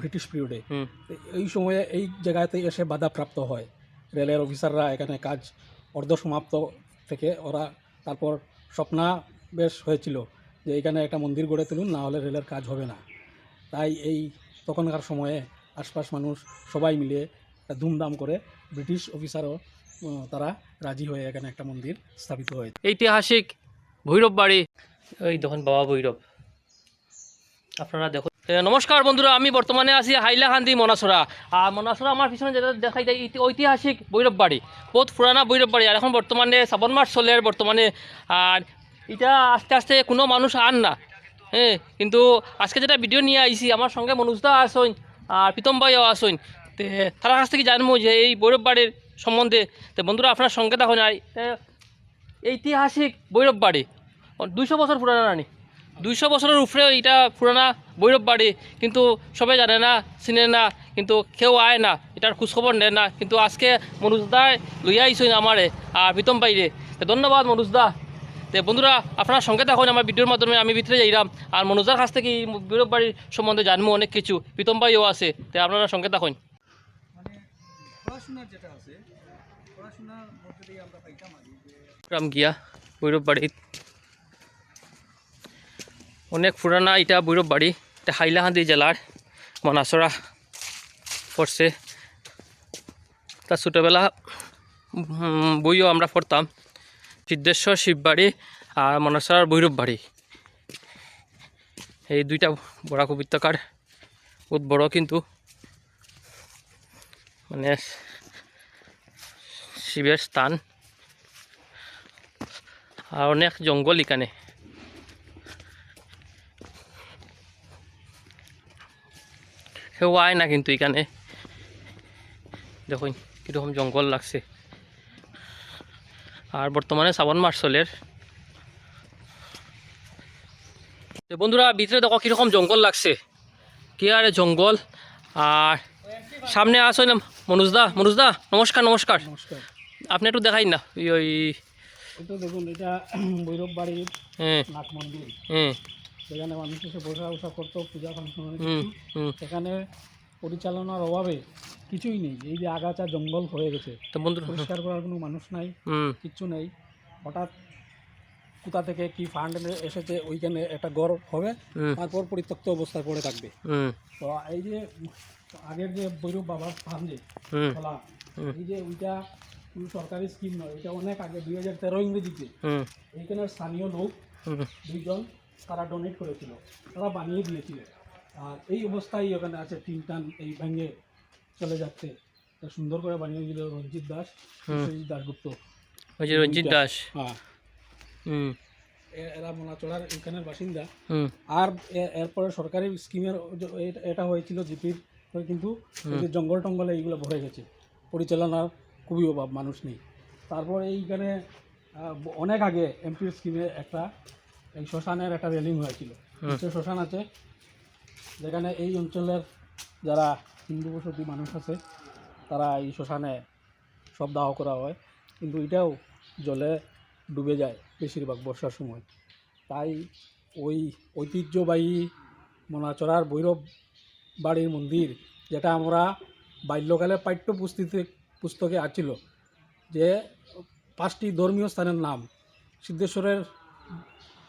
British পিরিয়ডে এই সময়ে এই জায়গাতে এসে বাধাপ্রাপ্ত হয়। রেলের অফিসাররা এখানে কাজ অর্ধসমাপ্ত থেকে ওরা তারপর স্বপ্না বেশ হয়েছিল যে এখানে একটা মন্দির গড়ে তুলুন না হলে রেলের কাজ হবে না। তাই এই তখনকার সময়ে আশপাশ মানুষ সবাই মিলে একটা ধুমধাম করে ব্রিটিশ অফিসারও তারা রাজি হয়ে এখানে একটা মন্দির স্থাপিত হয়েছে। ঐতিহাসিক ভৈরব বাড়ি। এই দেখুন বাবা ভৈরব। আপনারা দেখুন নমস্কার বন্ধুরা, আমি বর্তমানে আছি হাইলাকান্দি মনাসরা আর মনাসরা আমার পিছনে যেটা দেখাই যায় ঐতিহাসিক ভৈরব বাড়ি বহুত পুরানা ভৈরব বাড়ি আর এখন বর্তমানে শ্রাবণ মাস চলে বর্তমানে আর এটা আস্তে আস্তে কোনো মানুষ আন না। হ্যাঁ কিন্তু আজকে যেটা ভিডিও নিয়ে আইছি আমার সঙ্গে মনুজদা আসইন আর প্রীতম ভাইও আসইন তে তার কাছ থেকে জানব যে এই ভৈরব বাড়ির সম্বন্ধে। তো, বন্ধুরা আপনার সঙ্গে দেখুন আর ঐতিহাসিক ভৈরব বাড়ি দুইশো বছর পুরানা রানী দুইশো বছরের উপরে এটা পুরানা ভৈরব বাড়ি কিন্তু সবাই জানে না চিনে না কিন্তু কেউ আয় না এটার খোঁজখবর নেয় না। কিন্তু আজকে মনুজদায় লইয়া আইসই আমারে আর প্রীতম বাইরে ধন্যবাদ মনুজদা। তো বন্ধুরা আপনার সঙ্গে থাকুন আমার ভিডিওর মাধ্যমে আমি ভিতরে যাইলাম। আর মনুজার কাছ থেকে ভৈরব বাড়ির সম্বন্ধে জানব অনেক কিছু। প্রীতম ভাইও আছে তো আপনারা সঙ্গে থাকুন। মানে পড়াশোনার যেটা আছে পড়াশোনার মধ্যে দিয়ে আমরা পাইতাম আগে যে রাম গিয়া ভৈরব বাড়ি অনেক পুরানা এটা ভৈরব বাড়ি, এটা হাইলাহান্দি জেলার মনাসরা পড়ছে। তা ছোটোবেলা বইও আমরা পড়তাম। সিদ্ধেশ্বর শিববাড়ি আর মনাসরার ভৈরব বাড়ি। এই দুইটা বরাক উপত্যকার বহুত বড় কিন্তু। মানে শিবের স্থান। আর অনেক জঙ্গল এখানে। কেউ আয় না কিন্তু এখানে দেখুন কীরকম জঙ্গল লাগছে। আর বর্তমানে শ্রাবণ মাস চলের। বন্ধুরা ভিতরে দেখো কীরকম জঙ্গল লাগছে। কি আর জঙ্গল। আর সামনে আসো না মনুজদা মনুজদা নমস্কার নমস্কার। নমস্কার। আপনি একটু দেখাই না ওই ওই দেখুন এটা ভৈরব বাড়ির হ্যাঁ। হ্যাঁ। সেখানে মানুষ এসে বসা উষা করতো পূজা ফাংশন। সেখানে পরিচালনার অভাবে কিছুই নেই এই যে আগাছা জঙ্গল হয়ে গেছে। পরিষ্কার করার কোনো মানুষ নাই কিচ্ছু নেই। হঠাৎ কোথা থেকে কি ফান্ড এসেছে ওইখানে একটা গড় হবে তারপর পরিত্যক্ত অবস্থায় পড়ে থাকবে। তো এই যে আগের যে ভৈরব বাবার স্থান যে খোলা এই যে ওইটা কোনো সরকারি স্কিম নয় এটা অনেক আগে দুই হাজার তেরো ইংরেজিতে। হুম। এইখানের স্থানীয় লোক দুইজন তারা ডোনেট করেছিল তারা বানিয়ে দিয়েছিল। আর এই অবস্থায় ওখানে আছে তিন টান এই ভেঙে চলে যাচ্ছে। সুন্দর করে বানিয়ে দিল রঞ্জিত দাস ওই যে রঞ্জিত দাস। হ্যাঁ। হুম। এরা মোনাচড়ার এখানের বাসিন্দা। আর এরপরে সরকারি স্কিমের এটা- হয়েছিল জিপির কিন্তু জঙ্গল টঙ্গলে এইগুলো ভরে গেছে। পরিচালনার খুবই অভাব মানুষ নেই। তারপর এইখানে অনেক আগে এমপির স্কিমে একটা এই শ্মশানের একটা রেলিং হয়েছিল। শ্মশান আছে। যেখানে এই অঞ্চলের যারা হিন্দু বসতি মানুষ আছে তারা এই শ্মশানে সব দাহ করা হয়। কিন্তু এটাও জলে ডুবে যায় বেশিরভাগ বর্ষার সময়। তাই ওই ঐতিহ্যবাহী মোনাচড়ার ভৈরব বাড়ির মন্দির যেটা আমরা বাল্যকালে পাঠ্য পুস্তিতে পুস্তকে আছিল যে পাঁচটি ধর্মীয় স্থানের নাম সিদ্ধেশ্বরের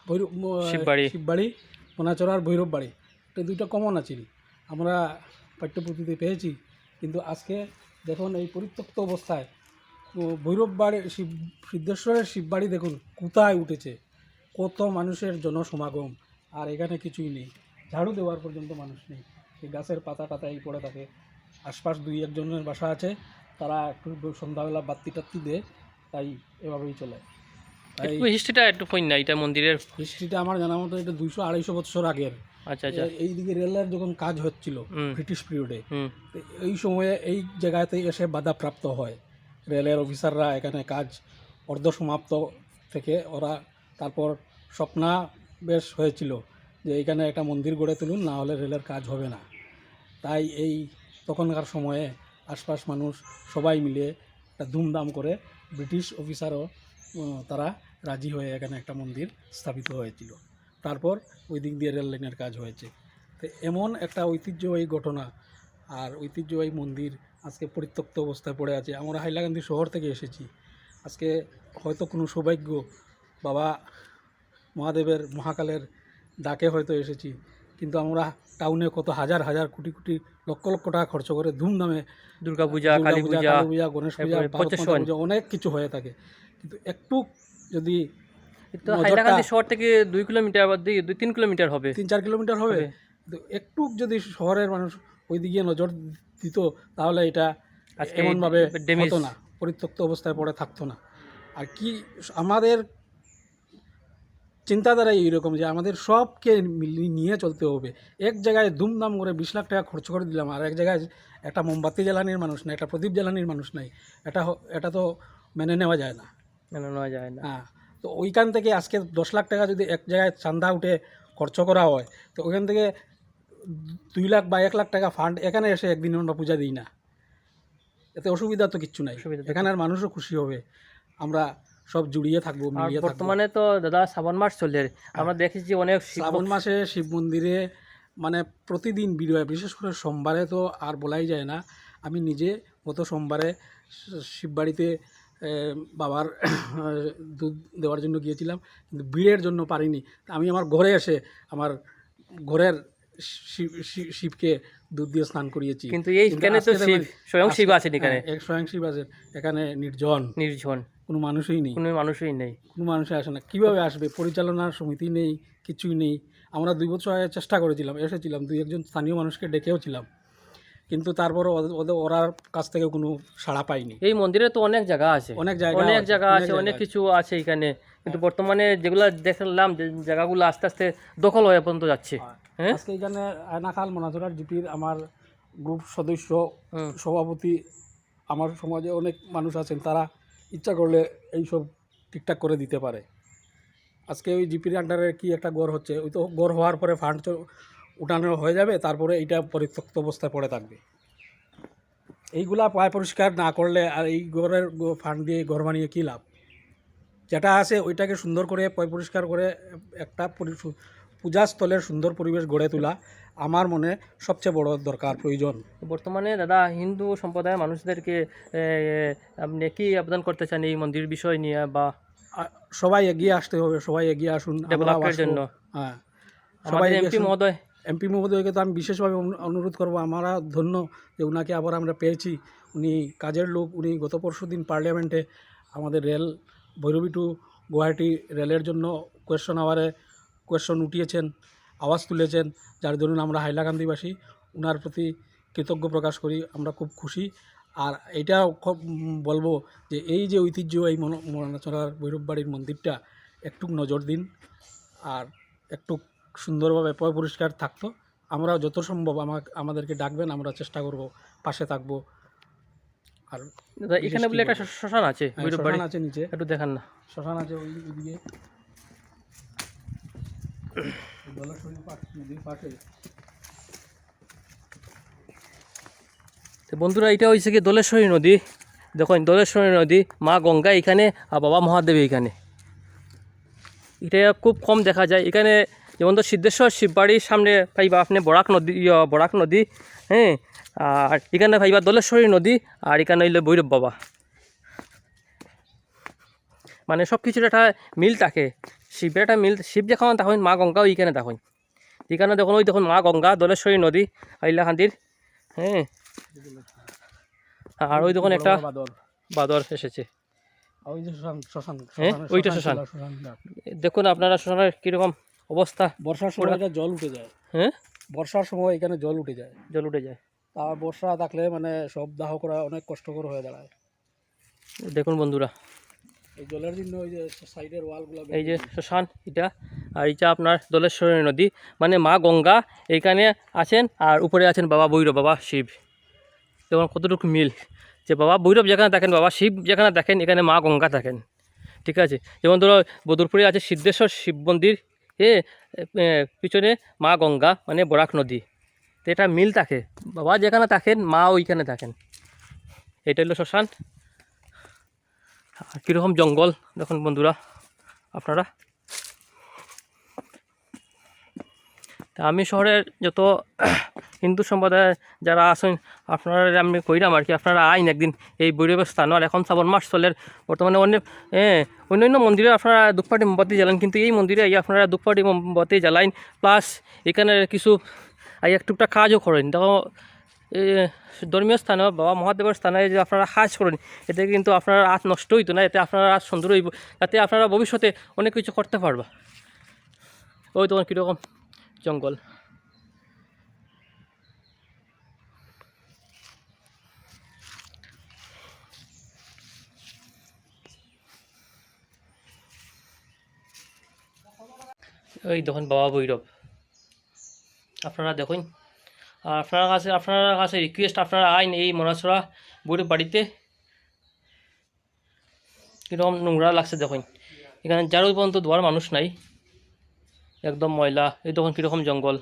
ভৈরব শিববাড়ি। শিববাড়ি মোনাচড়ার ভৈরব বাড়ি এটা দুইটা কমন আছে। আমরা পাঠ্যপুঁথিতে পেয়েছি। কিন্তু আজকে দেখুন এই পরিত্যক্ত অবস্থায় ভৈরব বাড়ি শিব সিদ্ধেশ্বরের শিববাড়ি দেখুন কোথায় উঠেছে। কত মানুষের জনসমাগম। আর এখানে কিছুই নেই। ঝাড়ু দেওয়ার পর্যন্ত মানুষ নেই। এই গাছের পাতা টাতা এই পড়ে থাকে। আশপাশ দুই একজনের বাসা আছে। তারা একটু সন্ধ্যাবেলা বাত্তি টাত্তি দেয়। তাই এভাবেই চলে। একটু হিস্ট্রিটা একটু কই না এটা মন্দিরের হিস্ট্রিটা আমার জানা মতো এটা দুইশো আড়াইশো বছর আগের আচ্ছা আচ্ছা। এইদিকে রেলের যখন কাজ হচ্ছিল ব্রিটিশ পিরিয়ডে এই সময়ে এই জায়গাতে এসে বাধাপ্রাপ্ত হয়। রেলের অফিসাররা এখানে কাজ অর্ধসমাপ্ত থেকে ওরা তারপর স্বপ্না বেশ হয়েছিল যে এখানে একটা মন্দির গড়ে তুলুন না হলে রেলের কাজ হবে না। তাই এই তখনকার সময়ে আশপাশ মানুষ সবাই মিলে একটা ধুমধাম করে ব্রিটিশ অফিসারও তারা রাজি হয়ে এখানে একটা মন্দির স্থাপিত হয়েছিল। তারপর ওই দিক দিয়ে রেল লাইনের কাজ হয়েছে। তো এমন একটা ঐতিহ্যবাহী ঘটনা আর ঐতিহ্যবাহী মন্দির আজকে পরিত্যক্ত অবস্থায় পড়ে আছে। আমরা হাইলাকান্দি শহর থেকে এসেছি। আজকে হয়তো কোনো সৌভাগ্য বাবা মহাদেবের মহাকালের ডাকে হয়তো এসেছি। কিন্তু আমরা টাউনে কত হাজার হাজার কোটি কোটি লক্ষ লক্ষ টাকা খরচ করে ধুমধামে দুর্গা পূজা কালী পূজা গণেশ পূজা অনেক কিছু হয়ে থাকে। কিন্তু একটু যদি তো হাইলাকান্দি শহর থেকে দুই কিলোমিটার বা দুই দুই তিন কিলোমিটার হবে। তিন চার কিলোমিটার হবে। কিন্তু একটু যদি শহরের মানুষ ওই দিকে নজর দিত তাহলে এটা এমনভাবে হতো না পরিত্যক্ত অবস্থায় পড়ে থাকতো না। আর কি আমাদের চিন্তাধারা এইরকম যে আমাদের সবকে নিয়ে চলতে হবে। এক জায়গায় দুমদাম করে বিশ লাখ টাকা খরচ করে দিলাম আর এক জায়গায় একটা মোমবাতি জ্বালানির মানুষ নাই একটা প্রদীপ জ্বালানির মানুষ নাই। এটা এটা তো মেনে নেওয়া যায় না। মেনে নেওয়া যায় না। হ্যাঁ তো ওইখান থেকে আজকে দশ লাখ টাকা যদি এক জায়গায় চান্দা উঠে খরচ করা হয় তো ওইখান থেকে দুই লাখ বা এক লাখ টাকা ফান্ড এখানে এসে একদিন আমরা পূজা দিই না। এতে অসুবিধা তো কিচ্ছু নাই। এখানের মানুষও খুশি হবে। আমরা সব জুড়িয়ে থাকব বর্তমানে তো দাদা শ্রাবণ মাস চলে। আমরা দেখেছি অনেক শ্রাবণ মাসে শিব মন্দিরে মানে প্রতিদিন ভিড় হয় বিশেষ করে সোমবারে তো আর বলাই যায় না। আমি নিজে গত সোমবারে শিববাড়িতে বাবার দুধ দেওয়ার জন্য গিয়েছিলাম কিন্তু ভিড়ের জন্য পারিনি। আমি আমার ঘরে এসে আমার ঘরের শিব- শিব- শিবকে দুধ দিয়ে স্নান করিয়েছি। কিন্তু এইখানে তো শিব? স্বয়ং শিব আছেন এখানে। হ্যাঁ, স্বয়ং শিব আছেন। এখানে নির্জন। নির্জন। কোনো মানুষই নেই। কোনো মানুষই নেই। কোনো মানুষই আসে না। কীভাবে আসবে? পরিচালনার সমিতি নেই কিছুই নেই। আমরা দুই বছর আগে চেষ্টা করেছিলাম এসেছিলাম দুই একজন স্থানীয় মানুষকে ডেকেও ছিলাম। কিন্তু ওদের ওরার কাছ থেকে কোনো সাড়া পাইনি এই মন্দিরে তো অনেক জায়গা আছে। অনেক জায়গা অনেক জায়গা আছে অনেক কিছু আছে এখানে। কিন্তু বর্তমানে যেগুলো দেখলাম যে জায়গাগুলো আস্তে আস্তে দখল হয়ে পর্যন্ত যাচ্ছে। হ্যাঁ। আজকে এখানে আয়নাখাল মনাজরার জিপির আমার গ্রুপ সদস্য সভাপতি আমার সমাজে অনেক মানুষ আছেন তারা ইচ্ছা করলে এইসব ঠিকঠাক করে দিতে পারে। আজকে ওই জিপির আন্ডারে কি একটা গড় হচ্ছে ওই তো গড় হওয়ার পরে ফান্ড উঠানো হয়ে যাবে তারপরে এইটা পরিত্যক্ত অবস্থায় পড়ে থাকবে। এইগুলা পায় পরিষ্কার না করলে আর এই ঘরের ফান্ড দিয়ে ঘর বানিয়ে কী লাভ? যেটা আছে ওইটাকে সুন্দর করে পয় পরিষ্কার করে একটা পূজাস্থলের সুন্দর পরিবেশ গড়ে তোলা আমার মনে সবচেয়ে বড় দরকার প্রয়োজন। বর্তমানে দাদা হিন্দু সম্প্রদায়ের মানুষদেরকে আপনি কি আবেদন করতে চান এই মন্দির বিষয় নিয়ে বা সবাই এগিয়ে আসতে হবে সবাই এগিয়ে আসুন ডেভেলপের জন্য। হ্যাঁ। আমাদের এমপি মহোদয় এমপি মহোদয়কে তো আমি বিশেষভাবে অনুরোধ করব, আমরা ধন্য যে উনাকে আবার আমরা পেয়েছি। উনি কাজের লোক, উনি গত পরশু দিন পার্লামেন্টে আমাদের রেল, ভৈরবী টু গুয়াহাটি রেলের জন্য কোয়েশ্চন আওয়ারে কোয়েশ্চন উঠিয়েছেন, আওয়াজ তুলেছেন, যার দরুন আমরা হাইলাকান্দিবাসী, উনার প্রতি কৃতজ্ঞ প্রকাশ করি, আমরা খুব খুশি। আর এটাও খুব বলব যে এই যে ঐতিহ্য, এই মনাচড়ার ভৈরব বাড়ির মন্দিরটা একটু নজর দিন, আর একটু সুন্দরভাবে পরিষ্কার থাকতো। আমরা যত সম্ভব আমাকে আমাদেরকে ডাকবেন আমরা চেষ্টা করব পাশে থাকব। আর এখানে বলে একটা শ্মশান আছে হ্যাঁ, শ্মশান আছে নিচে। একটু দেখান না। শ্মশান আছে ওই পাশে তো বন্ধুরা এটা হয়েছে কি দোলেশ্বরী নদী। দেখুন দোলেশ্বরী নদী মা গঙ্গা এখানে আর বাবা মহাদেব এখানে। এটা খুব কম দেখা যায়। এখানে যেমন তো সিদ্ধেশ্বর শিববাড়ির সামনে পাইবা আপনি বরাক নদী বরাক নদী হ্যাঁ? আর এখানে পাইবা দোলেশ্বরী নদী আর এখানে হইলে ভৈরব বাবা। মানে সব কিছুর একটা মিল থাকে। শিবের একটা মিল শিব যখন তখন মা গঙ্গাও এইখানে তখন। এখানে দেখুন ওই দেখুন মা গঙ্গা দোলেশ্বরী নদী হাইলাকান্দির হ্যাঁ? আর ওই দেখুন একটা বাদর এসেছে। হ্যাঁ, ওইটা শ্মশান। দেখুন আপনারা শ্মশানের কীরকম অবস্থা বর্ষার সময় এটা জল উঠে যায়। হ্যাঁ? বর্ষার সময় এখানে জল উঠে যায়। জল উঠে যায়। তা বর্ষা থাকলে মানে সব দাহ করা অনেক কষ্টকর হয়ে দাঁড়ায়। দেখুন বন্ধুরা। এই জলের জন্য ওই যে সাইডের ওয়ালগুলো এই যে শ্মশান এটা আর এটা আপনার দোলেশ্বরী নদী। মানে মা গঙ্গা এইখানে আছেন আর উপরে আছেন বাবা ভৈরব বাবা শিব। যেমন কতটুকু মিল। যে বাবা ভৈরব যেখানে দেখেন বাবা শিব যেখানে দেখেন এখানে মা গঙ্গা দেখেন ঠিক আছে? যেমন ধরো বদরপুরে আছে সিদ্ধেশ্বর শিব মন্দির। এ পিছনে মা গঙ্গা মানে বরাক নদী। তো এটা মিল থাকে। বাবা যেখানে থাকেন, মা ওইখানে থাকেন। এটা হলো শ্মশান। আর কীরকম জঙ্গল, দেখুন বন্ধুরা, আপনারা। তা আমি শহরের যত হিন্দু সম্প্রদায়ের যারা আছেন, আপনারা আমি কইরাম আর কি, আপনারা আইন একদিন এই বৈরবের স্থান আর এখন শ্রাবণ মাস চলের বর্তমানে অন্য অন্যান্য মন্দিরে আপনারা দুপাটি মোমবাতি জ্বালান, কিন্তু এই মন্দিরে আপনারা দুপাটি মোমবাতি জ্বালাইন, প্লাস এখানে কিছু আইয়া টুকটাক কাজও করেন। দেখো ধর্মীয় স্থানে বাবা মহাদেবের স্থানে যে আপনারা কাজ করেন, এতে কিন্তু আপনার আজ নষ্ট হইতো না, এতে আপনারা আজ সুন্দর হইব যাতে আপনারা ভবিষ্যতে অনেক কিছু করতে পারবা। ওই তখন কীরকম জঙ্গল? ওই দেখুন বাবা ভৈরব। আপনারা দেখুন। আর আপনার কাছে আপনার কাছে রিকোয়েস্ট আপনারা আইন এই মনাসরা বৈরব বাড়িতে। কীরকম নোংরা লাগছে দেখুন। এখানে যারও পর্যন্ত দোয়ার মানুষ নাই। একদম ময়লা। এই তখন কীরকম জঙ্গল।